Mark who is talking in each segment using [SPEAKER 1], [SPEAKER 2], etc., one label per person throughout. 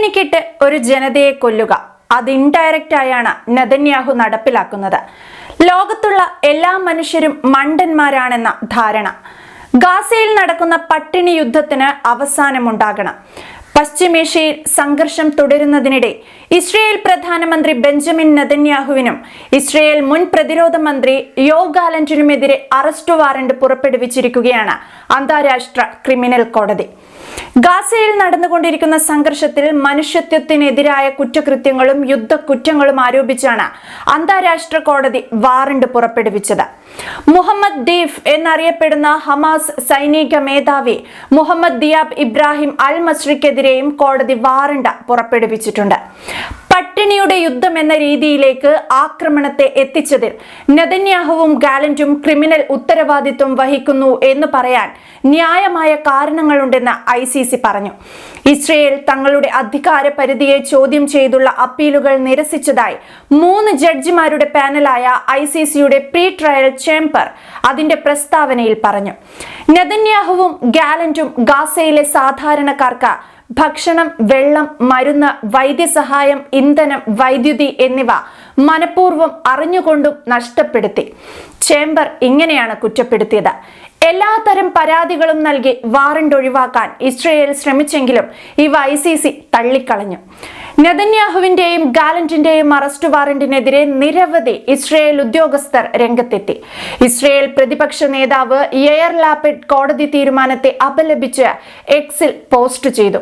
[SPEAKER 1] പട്ടിണിക്കിട്ട് ഒരു ജനതയെ കൊല്ലുക. അത് ഇൻഡയറക്റ്റ് ആയാണ് നെതന്യാഹു നടപ്പിലാക്കുന്നത്. ലോകത്തുള്ള എല്ലാ മനുഷ്യരും മണ്ടന്മാരാണെന്ന ധാരണ. ഗാസയിൽ നടക്കുന്ന പട്ടിണി യുദ്ധത്തിന് അവസാനമുണ്ടാകണം. പശ്ചിമേഷ്യയിൽ സംഘർഷം തുടരുന്നതിനിടെ ഇസ്രയേൽ പ്രധാനമന്ത്രി ബെഞ്ചമിൻ നെതന്യാഹുവിനും ഇസ്രയേൽ മുൻ പ്രതിരോധ മന്ത്രി യോ ഗാലന്റിനുമെതിരെ അറസ്റ്റ് വാറന്റ് പുറപ്പെടുവിച്ചിരിക്കുകയാണ് അന്താരാഷ്ട്ര ക്രിമിനൽ കോടതി. ഗാസയിൽ നടന്നുകൊണ്ടിരിക്കുന്ന സംഘർഷത്തിൽ മനുഷ്യത്വത്തിനെതിരായ കുറ്റകൃത്യങ്ങളും യുദ്ധക്കുറ്റങ്ങളും ആരോപിച്ചാണ് അന്താരാഷ്ട്ര കോടതി വാറണ്ട് പുറപ്പെടുവിച്ചത്. മുഹമ്മദ് ദീഫ് എന്നറിയപ്പെടുന്ന ഹമാസ് സൈനിക മേധാവി മുഹമ്മദ് ദിയാബ് ഇബ്രാഹിം അൽ മസ്രിക്കെതിരെയും കോടതി വാറണ്ട് പുറപ്പെടുവിച്ചിട്ടുണ്ട്. പട്ടിണിയുടെ യുദ്ധം എന്ന രീതിയിലേക്ക് ആക്രമണത്തെ എത്തിച്ചതിൽ നെതന്യാഹുവും ഗാലന്റും ക്രിമിനൽ ഉത്തരവാദിത്വം വഹിക്കുന്നു എന്ന് പറയാൻ ന്യായമായ കാരണങ്ങളുണ്ടെന്ന് ഐ സി സി പറഞ്ഞു. ഇസ്രയേൽ തങ്ങളുടെ അധികാര പരിധിയെ ചോദ്യം ചെയ്തുള്ള അപ്പീലുകൾ നിരസിച്ചതായി മൂന്ന് ജഡ്ജിമാരുടെ പാനലായ ഐ സി സിയുടെ പ്രീ ട്രയൽ ചേംബർ അതിന്റെ പ്രസ്താവനയിൽ പറഞ്ഞു. നെതന്യാഹുവും ഗാലന്റും ഗാസയിലെ സാധാരണക്കാർക്ക് ഭക്ഷണം വെള്ളം മരുന്ന് വൈദ്യസഹായം ഇന്ധനം വൈദ്യുതി എന്നിവ മനഃപൂർവം അറിഞ്ഞുകൊണ്ടും നഷ്ടപ്പെടുത്തി. ചേംബർ ഇങ്ങനെയാണ് കുറ്റപ്പെടുത്തിയത്. എല്ലാതരം പരാതികളും നൽകി വാറണ്ട് ഒഴിവാക്കാൻ ഇസ്രയേൽ ശ്രമിച്ചെങ്കിലും ഇവ ഐ സി സി തള്ളിക്കളഞ്ഞു. നെതന്യാഹുവിന്റെയും ഗാലന്റിന്റെയും അറസ്റ്റ് വാറന്റിനെതിരെ നിരവധി ഇസ്രയേൽ ഉദ്യോഗസ്ഥർ രംഗത്തെത്തി. ഇസ്രയേൽ പ്രതിപക്ഷ നേതാവ് എയർ ലാപ്പിഡ് കോടതി തീരുമാനത്തെ അപലപിച്ച് എക്സിൽ പോസ്റ്റ് ചെയ്തു.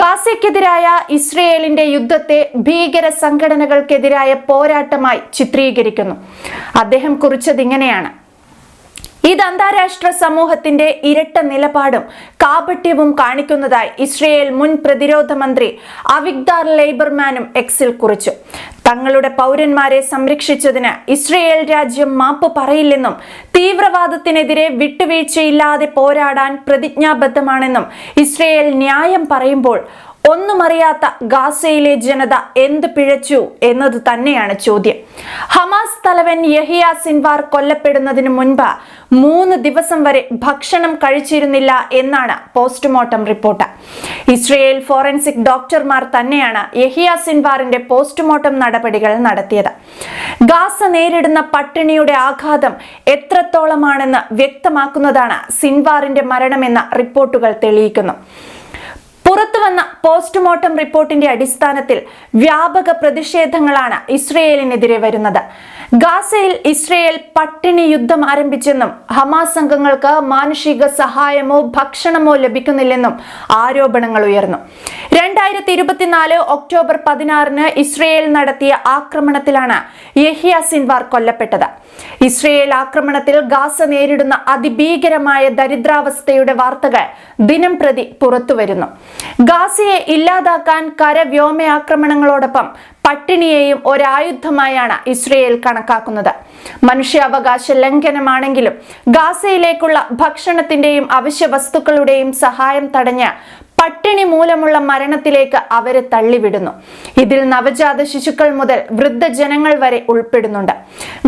[SPEAKER 1] ഗാസയ്ക്കെതിരായ ഇസ്രയേലിന്റെ യുദ്ധത്തെ ഭീകര സംഘടനകൾക്കെതിരായ പോരാട്ടമായി ചിത്രീകരിക്കുന്നു. അദ്ദേഹം കുറിച്ചത് ഇങ്ങനെയാണ്. ഇത് അന്താരാഷ്ട്ര സമൂഹത്തിന്റെ ഇരട്ട നിലപാടും കാപട്യവും കാണിക്കുന്നതായി ഇസ്രയേൽ മുൻ പ്രതിരോധ മന്ത്രി അവിഗ്ദാർ ലേബർമാനും എക്സിൽ കുറിച്ചു. തങ്ങളുടെ പൗരന്മാരെ സംരക്ഷിച്ചതിന് ഇസ്രയേൽ രാജ്യം മാപ്പ് പറയില്ലെന്നും തീവ്രവാദത്തിനെതിരെ വിട്ടുവീഴ്ചയില്ലാതെ പോരാടാൻ പ്രതിജ്ഞാബദ്ധമാണെന്നും ഇസ്രയേൽ ന്യായം പറയുമ്പോൾ ഒന്നുമറിയാത്ത ഗാസയിലെ ജനത എന്ത് പിഴച്ചു എന്നത് തന്നെയാണ് ചോദ്യം. ഹമാസ് തലവൻ യഹിയ സിൻവാർ കൊല്ലപ്പെടുന്നതിന് മുൻപ് മൂന്ന് ദിവസം വരെ ഭക്ഷണം കഴിച്ചിരുന്നില്ല എന്നാണ് പോസ്റ്റ്മോർട്ടം റിപ്പോർട്ട്. ഇസ്രയേൽ ഫോറൻസിക് ഡോക്ടർമാർ തന്നെയാണ് യഹിയ സിൻവാറിന്റെ പോസ്റ്റ്മോർട്ടം നടപടികൾ നടത്തിയത്. ഗാസ നേരിടുന്ന പട്ടിണിയുടെ ആഘാതം എത്രത്തോളമാണെന്ന് വ്യക്തമാക്കുന്നതാണ് സിൻവാറിന്റെ മരണമെന്ന റിപ്പോർട്ടുകൾ തെളിയിക്കുന്നു. പുറത്തു വന്ന പോസ്റ്റ്മോർട്ടം റിപ്പോർട്ടിന്റെ അടിസ്ഥാനത്തിൽ വ്യാപക പ്രതിഷേധങ്ങളാണ് ഇസ്രയേലിനെതിരെ വരുന്നത്. ഗാസയിൽ ഇസ്രയേൽ പട്ടിണി യുദ്ധം ആരംഭിച്ചെന്നും ഹമാസ് അംഗങ്ങൾക്ക് മാനുഷിക സഹായമോ ഭക്ഷണമോ ലഭിക്കുന്നില്ലെന്നും ആരോപണങ്ങൾ ഉയർന്നു. രണ്ടായിരത്തി ഇരുപത്തിനാല് ഒക്ടോബർ പതിനാറിന് ഇസ്രയേൽ നടത്തിയ ആക്രമണത്തിലാണ് യഹിയ സിൻവാർ കൊല്ലപ്പെട്ടത്. ഇസ്രയേൽ ആക്രമണത്തിൽ ഗാസ നേരിടുന്ന അതിഭീകരമായ ദരിദ്രാവസ്ഥയുടെ വാർത്തകൾ ദിനം പ്രതി പുറത്തുവരുന്നു. ഗാസയെ ഇല്ലാതാക്കാൻ കരവ്യോമ ആക്രമണങ്ങളോടൊപ്പം പട്ടിണിയെയും ഒരായുധമായാണ് ഇസ്രയേൽ കണക്കാക്കുന്നത്. മനുഷ്യാവകാശ ലംഘനമാണെങ്കിലും ഗാസയിലേക്കുള്ള ഭക്ഷണത്തിന്റെയും അവശ്യ വസ്തുക്കളുടെയും സഹായം തടഞ്ഞ് പട്ടിണി മൂലമുള്ള മരണത്തിലേക്ക് അവരെ തള്ളിവിടുന്നു. ഇതിൽ നവജാത ശിശുക്കൾ മുതൽ വൃദ്ധജനങ്ങൾ വരെ ഉൾപ്പെടുന്നുണ്ട്.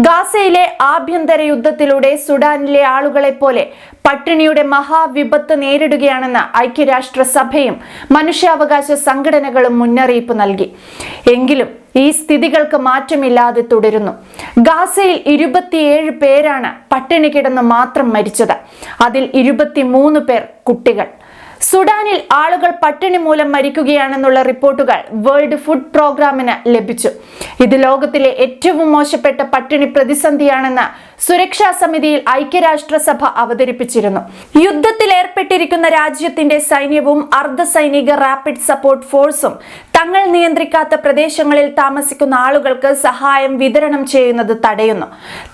[SPEAKER 1] ഗാസയിലെ ആഭ്യന്തര യുദ്ധത്തിലൂടെ സുഡാനിലെ ആളുകളെ പോലെ പട്ടിണിയുടെ മഹാവിപത്ത് നേരിടുകയാണെന്ന് ഐക്യരാഷ്ട്രസഭയും മനുഷ്യാവകാശ സംഘടനകളും മുന്നറിയിപ്പ് നൽകി. എങ്കിലും ഈ സ്ഥിതികൾക്ക് മാറ്റമില്ലാതെ തുടരുന്നു. ഗാസയിൽ ഇരുപത്തിയേഴ് പേരാണ് പട്ടിണി കിടന്ന് മാത്രം മരിച്ചത്. അതിൽ ഇരുപത്തിമൂന്ന് പേർ കുട്ടികൾ. സുഡാനിൽ ആളുകൾ പട്ടിണി മൂലം മരിക്കുകയാണെന്നുള്ള റിപ്പോർട്ടുകൾ വേൾഡ് ഫുഡ് പ്രോഗ്രാമിന് ലഭിച്ചു. ഇത് ലോകത്തിലെ ഏറ്റവും മോശപ്പെട്ട പട്ടിണി പ്രതിസന്ധിയാണെന്ന് സുരക്ഷാ സമിതിയിൽ ഐക്യരാഷ്ട്രസഭ അവതരിപ്പിച്ചിരുന്നു. യുദ്ധത്തിൽ ഏർപ്പെട്ടിരിക്കുന്ന രാജ്യത്തിന്റെ സൈന്യവും അർദ്ധ സൈനിക റാപ്പിഡ് സപ്പോർട്ട് ഫോഴ്സും തങ്ങൾ നിയന്ത്രിക്കാത്ത പ്രദേശങ്ങളിൽ താമസിക്കുന്ന ആളുകൾക്ക് സഹായം വിതരണം ചെയ്യുന്നത് തടയുന്നു.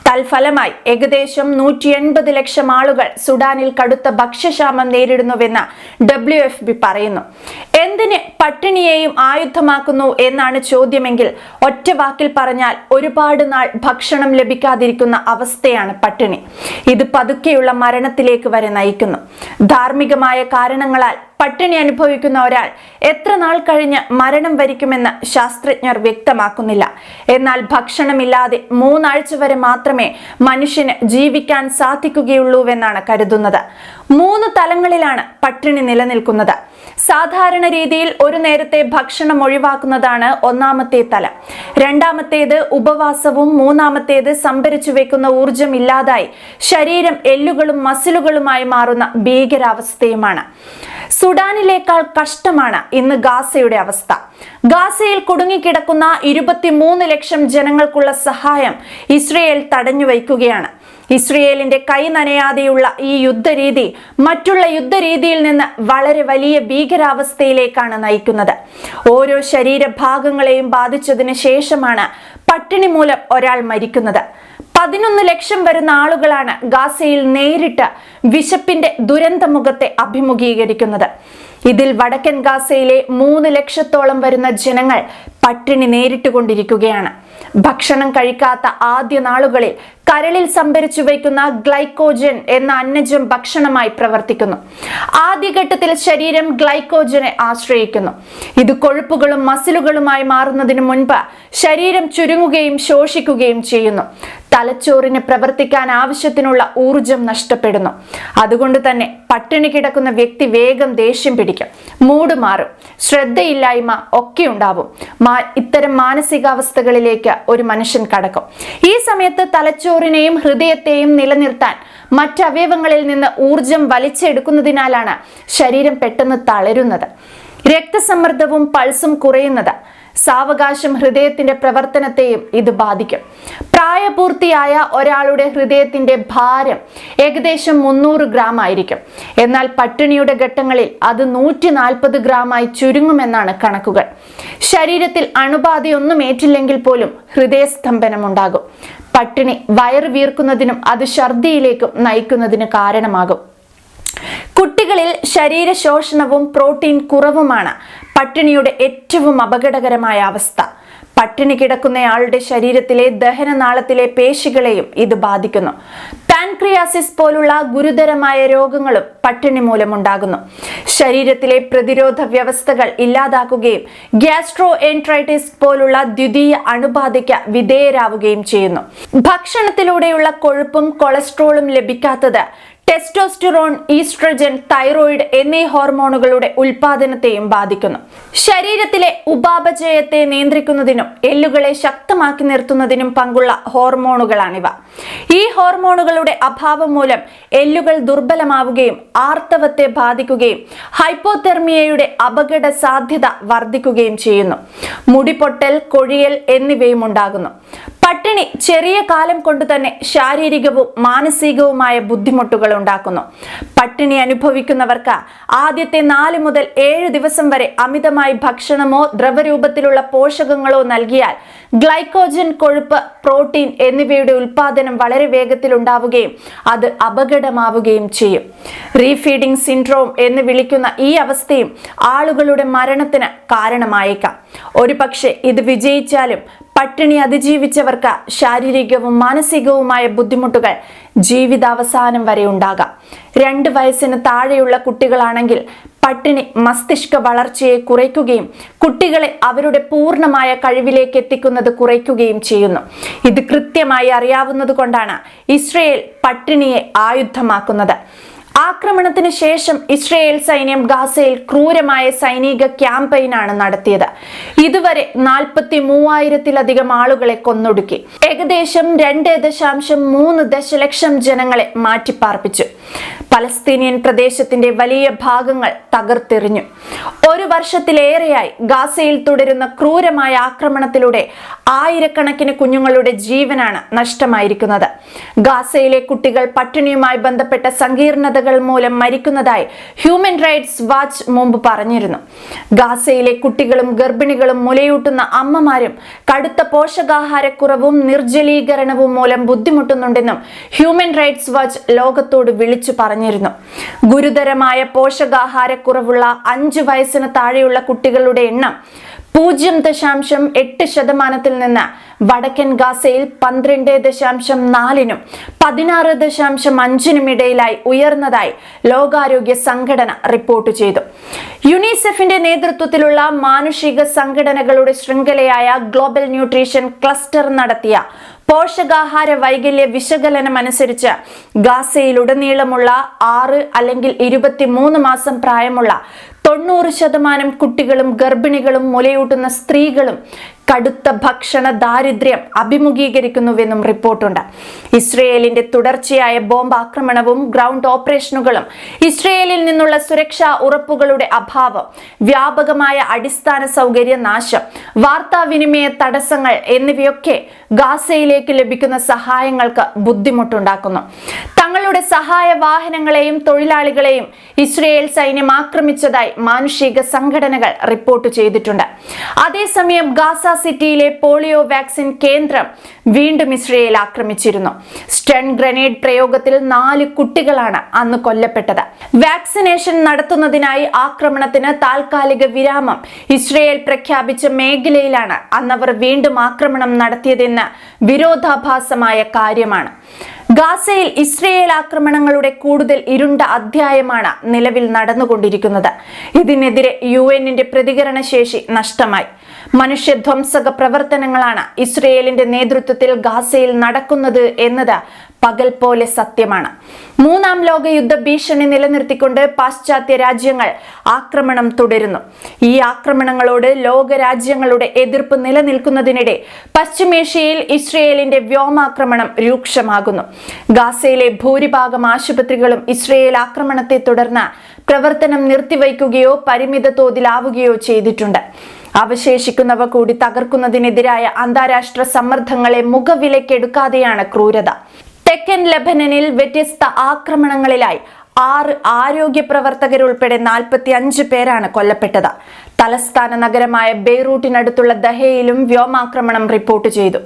[SPEAKER 1] തൽഫലമായി ഏകദേശം നൂറ്റി എൺപത് ലക്ഷം ആളുകൾ സുഡാനിൽ കടുത്ത ഭക്ഷ്യക്ഷാമം നേരിടുന്നുവെന്ന് ഡബ്ല്യു എഫ് ബി പറയുന്നു. എന്തിന് പട്ടിണിയെയും ആയുധമാക്കുന്നു എന്നാണ് ചോദ്യമെങ്കിൽ ഒറ്റ വാക്കിൽ പറഞ്ഞാൽ ഒരുപാട് നാൾ ഭക്ഷണം ലഭിക്കാതിരിക്കുന്ന അവസ്ഥയാണ് പട്ടിണി. ഇത് പതുക്കെയുള്ള മരണത്തിലേക്ക് വരെ നയിക്കുന്നു. ധാർമ്മികമായ കാരണങ്ങളാൽ പട്ടിണി അനുഭവിക്കുന്ന ഒരാൾ എത്ര നാൾ കഴിഞ്ഞ് മരണം വരിക്കുമെന്ന് ശാസ്ത്രജ്ഞർ വ്യക്തമാക്കുന്നില്ല. എന്നാൽ ഭക്ഷണമില്ലാതെ മൂന്നാഴ്ച വരെ മാത്രമേ മനുഷ്യന് ജീവിക്കാൻ സാധിക്കുകയുള്ളൂവെന്നാണ് കരുതുന്നത്. മൂന്ന് തലങ്ങളിലാണ് പട്ടിണി നിലനിൽക്കുന്നത്. സാധാരണ രീതിയിൽ ഒരു നേരത്തെ ഭക്ഷണം ഒഴിവാക്കുന്നതാണ് ഒന്നാമത്തെ തല. രണ്ടാമത്തേത് ഉപവാസവും മൂന്നാമത്തേത് സംഭരിച്ചു വെക്കുന്ന ഊർജം ഇല്ലാതായി ശരീരം എല്ലുകളും മസിലുകളുമായി മാറുന്ന ഭീകരാവസ്ഥയുമാണ്. സുഡാനിലേക്കാൾ കഷ്ടമാണ് ഇന്ന് ഗാസയുടെ അവസ്ഥ. ഗാസയിൽ കുടുങ്ങിക്കിടക്കുന്ന ഇരുപത്തിമൂന്ന് ലക്ഷം ജനങ്ങൾക്കുള്ള സഹായം ഇസ്രയേൽ തടഞ്ഞു വയ്ക്കുകയാണ്. ഇസ്രയേലിന്റെ കൈ നനയാതെയുള്ള ഈ യുദ്ധരീതി മറ്റുള്ള യുദ്ധരീതിയിൽ നിന്ന് വളരെ വലിയ ഭീകരാവസ്ഥയിലേക്കാണ് നയിക്കുന്നത്. ഓരോ ശരീരഭാഗങ്ങളെയും ബാധിച്ചതിന് ശേഷമാണ് പട്ടിണി മൂലം ഒരാൾ മരിക്കുന്നത്. പതിനൊന്ന് ലക്ഷം വരുന്ന ആളുകളാണ് ഗാസയിൽ നേരിട്ട് വിശപ്പിന്റെ ദുരന്തമുഖത്തെ അഭിമുഖീകരിക്കുന്നത്. ഇതിൽ വടക്കൻ ഗാസയിലെ മൂന്ന് ലക്ഷത്തോളം വരുന്ന ജനങ്ങൾ പട്ടിണി നേരിട്ടുകൊണ്ടിരിക്കുകയാണ്. ഭക്ഷണം കഴിക്കാത്ത ആദ്യ നാളുകളിൽ കരളിൽ സംഭരിച്ചു വയ്ക്കുന്ന ഗ്ലൈക്കോജൻ എന്ന അന്നജം ഭക്ഷണമായി പ്രവർത്തിക്കുന്നു. ആദ്യഘട്ടത്തിൽ ശരീരം ഗ്ലൈക്കോജനെ ആശ്രയിക്കുന്നു. ഇത് കൊഴുപ്പുകളും മസിലുകളുമായി മാറുന്നതിന് മുൻപ് ശരീരം ചുരുങ്ങുകയും ശോഷിക്കുകയും ചെയ്യുന്നു. തലച്ചോറിന് പ്രവർത്തിക്കാൻ ആവശ്യത്തിനുള്ള ഊർജം നഷ്ടപ്പെടുന്നു. അതുകൊണ്ട് തന്നെ പട്ടിണി കിടക്കുന്ന വ്യക്തി വേഗം ദേഷ്യം പിടിക്കും. മൂട് മാറും. ശ്രദ്ധയില്ലായ്മ ഒക്കെ ഉണ്ടാവും. ഇത്തരം മാനസികാവസ്ഥകളിലേക്ക് ഒരു മനുഷ്യൻ കടക്കും. ഈ സമയത്ത് തലച്ചോറിനെയും ഹൃദയത്തെയും നിലനിർത്താൻ മറ്റവയവങ്ങളിൽ നിന്ന് ഊർജം വലിച്ചെടുക്കുന്നതിനാലാണ് ശരീരം പെട്ടെന്ന് തളരുന്നത്. രക്തസമ്മർദ്ദവും പൾസും കുറയുന്നത്. സാവകാശം ഹൃദയത്തിന്റെ പ്രവർത്തനത്തെയും ഇത് ബാധിക്കും. പ്രായപൂർത്തിയായ ഒരാളുടെ ഹൃദയത്തിന്റെ ഭാരം ഏകദേശം മുന്നൂറ് ഗ്രാം ആയിരിക്കും. എന്നാൽ പട്ടിണിയുടെ ഘട്ടങ്ങളിൽ അത് നൂറ്റി നാൽപ്പത് ഗ്രാമായി ചുരുങ്ങുമെന്നാണ് കണക്കുകൾ. ശരീരത്തിൽ അണുബാധയൊന്നും ഏറ്റില്ലെങ്കിൽ പോലും ഹൃദയസ്തംഭനം ഉണ്ടാകും പട്ടിണി വയറ് വീർക്കുന്നതിനും അത് ഛർദിയിലേക്കും നയിക്കുന്നതിന് കാരണമാകും. കുട്ടികളിൽ ശരീരശോഷണവും പ്രോട്ടീൻ കുറവുമാണ് പട്ടിണിയുടെ ഏറ്റവും അപകടകരമായ അവസ്ഥ. പട്ടിണി കിടക്കുന്നയാളുടെ ശരീരത്തിലെ ദഹനനാളത്തിലെ പേശികളെയും ഇത് ബാധിക്കുന്നു. പാൻക്രിയാസിസ് പോലുള്ള ഗുരുതരമായ രോഗങ്ങളും പട്ടിണി മൂലമുണ്ടാകുന്നു. ശരീരത്തിലെ പ്രതിരോധ വ്യവസ്ഥകൾ ഇല്ലാതാക്കുകയും ഗ്യാസ്ട്രോ എൻട്രൈറ്റിസ് പോലുള്ള ദ്വിതീയ അണുബാധയ്ക്ക് വിധേയരാവുകയും ചെയ്യുന്നു. ഭക്ഷണത്തിലൂടെയുള്ള കൊഴുപ്പും കൊളസ്ട്രോളും ലഭിക്കാത്തത് ടെസ്റ്റോസ്റ്റിറോൺ ഈസ്ട്രജൻ തൈറോയിഡ് എന്നീ ഹോർമോണുകളുടെ ഉൽപാദനത്തെയും ബാധിക്കുന്നു. ശരീരത്തിലെ ഉപാപചയത്തെ നിയന്ത്രിക്കുന്നതിനും എല്ലുകളെ ശക്തമാക്കി നിർത്തുന്നതിനും പങ്കുള്ള ഹോർമോണുകളാണിവ. ഈ ഹോർമോണുകളുടെ അഭാവം മൂലം എല്ലുകൾ ദുർബലമാവുകയും ആർത്തവത്തെ ബാധിക്കുകയും ഹൈപ്പോതെർമിയയുടെ അപകട സാധ്യത വർദ്ധിക്കുകയും ചെയ്യുന്നു. മുടിപൊട്ടൽ കൊഴിയൽ എന്നിവയും ഉണ്ടാകുന്നു പട്ടിണി ചെറിയ കാലം കൊണ്ട് തന്നെ ശാരീരികവും മാനസികവുമായ ബുദ്ധിമുട്ടുകൾ ഉണ്ടാക്കുന്നു. പട്ടിണി അനുഭവിക്കുന്നവർക്ക് ആദ്യത്തെ നാല് മുതൽ ഏഴ് ദിവസം വരെ അമിതമായി ഭക്ഷണമോ ദ്രവരൂപത്തിലുള്ള പോഷകങ്ങളോ നൽകിയാൽ ഗ്ലൈക്കോജൻ കൊഴുപ്പ് പ്രോട്ടീൻ എന്നിവയുടെ ഉൽപാദനം വളരെ വേഗത്തിൽ ഉണ്ടാവുകയും അത് അപകടമാവുകയും ചെയ്യും. റീഫീഡിംഗ് സിൻഡ്രോം എന്ന് വിളിക്കുന്ന ഈ അവസ്ഥയും ആളുകളുടെ മരണത്തിന് കാരണമായേക്കാം. ഒരു പക്ഷേ ഇത് വിജയിച്ചാലും പട്ടിണി അതിജീവിച്ചവർക്ക് ശാരീരികവും മാനസികവുമായ ബുദ്ധിമുട്ടുകൾ ജീവിതാവസാനം വരെ ഉണ്ടാകാം. രണ്ട് വയസ്സിന് താഴെയുള്ള കുട്ടികളാണെങ്കിൽ പട്ടിണി മസ്തിഷ്ക വളർച്ചയെ കുറയ്ക്കുകയും കുട്ടികളെ അവരുടെ പൂർണമായ കഴിവിലേക്ക് എത്തിക്കുന്നത് കുറയ്ക്കുകയും ചെയ്യുന്നു. ഇത് കൃത്യമായി അറിയാവുന്നത് കൊണ്ടാണ് ഇസ്രയേൽ പട്ടിണിയെ ആയുധമാക്കുന്നത്. ആക്രമണത്തിന് ശേഷം ഇസ്രയേൽ സൈന്യം ഗാസയിൽ ക്രൂരമായ സൈനിക ക്യാമ്പയിനാണ് നടത്തിയത്. ഇതുവരെ നാൽപ്പത്തി മൂവായിരത്തിലധികം ആളുകളെ കൊന്നൊടുക്കി. ഏകദേശം രണ്ട് ദശാംശം മൂന്ന് ദശലക്ഷം ജനങ്ങളെ മാറ്റിപ്പാർപ്പിച്ചു. പലസ്തീനിയൻ പ്രദേശത്തിന്റെ വലിയ ഭാഗങ്ങൾ തകർത്തെറിഞ്ഞു. ഒരു വർഷത്തിലേറെയായി ഗാസയിൽ തുടരുന്ന ക്രൂരമായ ആക്രമണത്തിലൂടെ ആയിരക്കണക്കിന് കുഞ്ഞുങ്ങളുടെ ജീവനാണ് നഷ്ടമായിരിക്കുന്നത്. ഗാസയിലെ കുട്ടികൾ പട്ടിണിയുമായി ബന്ധപ്പെട്ട സങ്കീർണതകൾ മൂലം മരിക്കുന്നതായി ഹ്യൂമൻ റൈറ്റ്സ് വാച്ച് മുമ്പ് പറഞ്ഞിരുന്നു. ഗാസയിലെ കുട്ടികളും ഗർഭിണികളും മുലയൂട്ടുന്ന അമ്മമാരും കടുത്ത പോഷകാഹാരക്കുറവും നിർജലീകരണവും മൂലം ബുദ്ധിമുട്ടുന്നുണ്ടെന്നും ഹ്യൂമൻ റൈറ്റ്സ് വാച്ച് ലോകത്തോട് വിളിച്ചു പറഞ്ഞിരുന്നു. ഗുരുതരമായ പോഷകാഹാരക്കുറവുള്ള അഞ്ചു വയസ്സിന് താഴെയുള്ള കുട്ടികളുടെ എണ്ണം പൂജ്യം ദശാംശം എട്ട് ശതമാനത്തിൽ നിന്ന് വടക്കൻ ഗാസയിൽ പന്ത്രണ്ട് ദശാംശം നാലിനും പതിനാറ് ദശാംശം അഞ്ചിനും ഇടയിലായി ഉയർന്നതായി ലോകാരോഗ്യ സംഘടന റിപ്പോർട്ട് ചെയ്തു. യുനിസെഫിന്റെ നേതൃത്വത്തിലുള്ള മാനുഷിക സംഘടനകളുടെ ശൃംഖലയായ ഗ്ലോബൽ ന്യൂട്രീഷൻ ക്ലസ്റ്റർ നടത്തിയ പോഷകാഹാര വൈകല്യ വിശകലനം അനുസരിച്ച് ഗാസയിലുടനീളമുള്ള ആറ് അല്ലെങ്കിൽ ഇരുപത്തിമൂന്ന് മാസം പ്രായമുള്ള തൊണ്ണൂറ് ശതമാനം കുട്ടികളും ഗർഭിണികളും മുലയൂട്ടുന്ന സ്ത്രീകളും കടുത്ത ഭക്ഷണ ദാരിദ്ര്യം അഭിമുഖീകരിക്കുന്നുവെന്നും റിപ്പോർട്ടുണ്ട്. ഇസ്രയേലിന്റെ തുടർച്ചയായ ബോംബ് ആക്രമണവും ഗ്രൗണ്ട് ഓപ്പറേഷനുകളും ഇസ്രയേലിൽ നിന്നുള്ള സുരക്ഷാ ഉറപ്പുകളുടെ അഭാവം വ്യാപകമായ അടിസ്ഥാന സൗകര്യ നാശം വാർത്താവിനിമയ തടസ്സങ്ങൾ എന്നിവയൊക്കെ ഗാസയിലേക്ക് ലഭിക്കുന്ന സഹായങ്ങൾക്ക് ബുദ്ധിമുട്ടുണ്ടാക്കുന്നു. തങ്ങളുടെ സഹായ വാഹനങ്ങളെയും തൊഴിലാളികളെയും ഇസ്രയേൽ സൈന്യം ആക്രമിച്ചതായി മാനുഷിക സംഘടനകൾ റിപ്പോർട്ട് ചെയ്തിട്ടുണ്ട്. അതേസമയം ഗാസ സിറ്റിയിലെ പോളിയോ വാക്സിൻ കേന്ദ്രം വീണ്ടും ഇസ്രയേൽ ആക്രമിച്ചിരുന്നു. സ്റ്റൺ ഗ്രനേഡ് പ്രയോഗത്തിൽ നാല് കുട്ടികളാണ് അന്ന് കൊല്ലപ്പെട്ടത്. വാക്സിനേഷൻ നടത്തുന്നതിനായി ആക്രമണത്തിന് താൽക്കാലിക വിരാമം ഇസ്രയേൽ പ്രഖ്യാപിച്ച മേഖലയിലാണ് അന്നവർ വീണ്ടും ആക്രമണം നടത്തിയതെന്ന് വിരോധാഭാസമായ കാര്യമാണ്. ഗാസയിൽ ഇസ്രയേൽ ആക്രമണങ്ങളുടെ കൂടുതൽ ഇരുണ്ട അധ്യായമാണ് നിലവിൽ നടന്നുകൊണ്ടിരിക്കുന്നത്. ഇതിനെതിരെ യു എന്നിന്റെ പ്രതികരണ ശേഷി നഷ്ടമായി. മനുഷ്യധ്വംസക പ്രവർത്തനങ്ങളാണ് ഇസ്രയേലിന്റെ നേതൃത്വത്തിൽ ഗാസയിൽ നടക്കുന്നത് എന്നത് പകൽ പോലെ സത്യമാണ്. മൂന്നാം ലോക യുദ്ധ ഭീഷണി നിലനിർത്തിക്കൊണ്ട് പാശ്ചാത്യ രാജ്യങ്ങൾ ആക്രമണം തുടരുന്നു. ഈ ആക്രമണങ്ങളോട് ലോക രാജ്യങ്ങളുടെ എതിർപ്പ് നിലനിൽക്കുന്നതിനിടെ പശ്ചിമേഷ്യയിൽ ഇസ്രയേലിന്റെ വ്യോമാക്രമണം രൂക്ഷമാകുന്നു. ഗാസയിലെ ഭൂരിഭാഗം ആശുപത്രികളും ഇസ്രയേൽ ആക്രമണത്തെ തുടർന്ന് പ്രവർത്തനം നിർത്തിവയ്ക്കുകയോ പരിമിത തോതിലാവുകയോ ചെയ്തിട്ടുണ്ട്. അവശേഷിക്കുന്നവ കൂടി തകർക്കുന്നതിനെതിരായ അന്താരാഷ്ട്ര സമ്മർദ്ദങ്ങളെ മുഖവിലക്കെടുക്കാതെയാണ് ക്രൂരത. തെക്കൻ ലെബനനിൽ വ്യത്യസ്ത ആക്രമണങ്ങളിലായി ആറ് ആരോഗ്യ പ്രവർത്തകരുൾപ്പെടെ നാൽപ്പത്തി അഞ്ച് പേരാണ് കൊല്ലപ്പെട്ടത്. തലസ്ഥാന നഗരമായ ബെയ്റൂട്ടിനടുത്തുള്ള ദഹയിലും വ്യോമാക്രമണം റിപ്പോർട്ട് ചെയ്തു.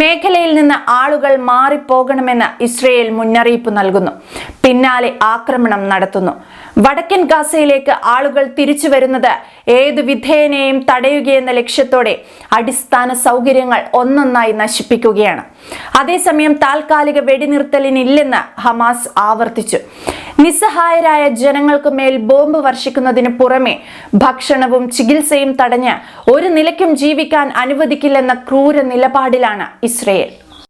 [SPEAKER 1] മേഖലയിൽ നിന്ന് ആളുകൾ മാറിപ്പോകണമെന്ന് ഇസ്രയേൽ മുന്നറിയിപ്പ് നൽകുന്നു. പിന്നാലെ ആക്രമണം നടത്തുന്നു. വടക്കൻ ഗാസയിലേക്ക് ആളുകൾ തിരിച്ചു വരുന്നത് ഏത് വിധേയനെയും തടയുകയെന്ന ലക്ഷ്യത്തോടെ അടിസ്ഥാന സൗകര്യങ്ങൾ ഒന്നൊന്നായി നശിപ്പിക്കുകയാണ്. അതേസമയം താൽക്കാലിക വെടിനിർത്തലിനില്ലെന്ന് ഹമാസ് ആവർത്തിച്ചു. നിസ്സഹായരായ ജനങ്ങൾക്ക് മേൽ ബോംബ് വർഷിക്കുന്നതിന് പുറമെ ഭക്ഷണവും ചികിത്സയും തടഞ്ഞ് ഒരു നിലയ്ക്കും ജീവിക്കാൻ അനുവദിക്കില്ലെന്ന ക്രൂര നിലപാടിലാണ് ഇസ്രയേൽ.